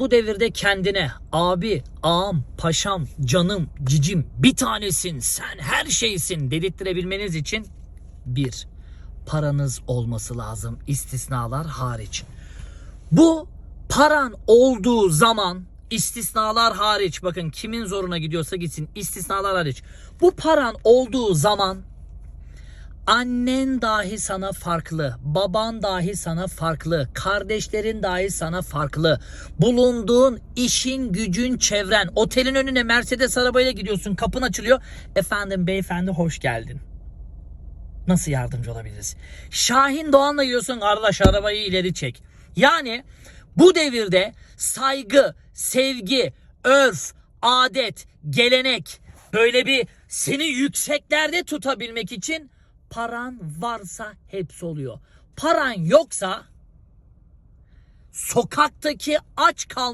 Bu devirde kendine abi, ağam, paşam, canım, cicim bir tanesin, sen her şeysin dedirttirebilmeniz için bir, paranız olması lazım istisnalar hariç. Bu paran olduğu zaman istisnalar hariç bakın kimin zoruna gidiyorsa gitsin istisnalar hariç. Bu paran olduğu zaman annen dahi sana farklı, baban dahi sana farklı, kardeşlerin dahi sana farklı. Bulunduğun işin, gücün, çevren, otelin önüne Mercedes arabayla gidiyorsun, kapın açılıyor. Efendim, beyefendi hoş geldin. Nasıl yardımcı olabiliriz? Şahin Doğan'la gidiyorsun kardeş arabayı ileri çek. Yani bu devirde saygı, sevgi, örf, adet, gelenek böyle bir seni yükseklerde tutabilmek için paran varsa hepsi oluyor. Paran yoksa sokaktaki aç kal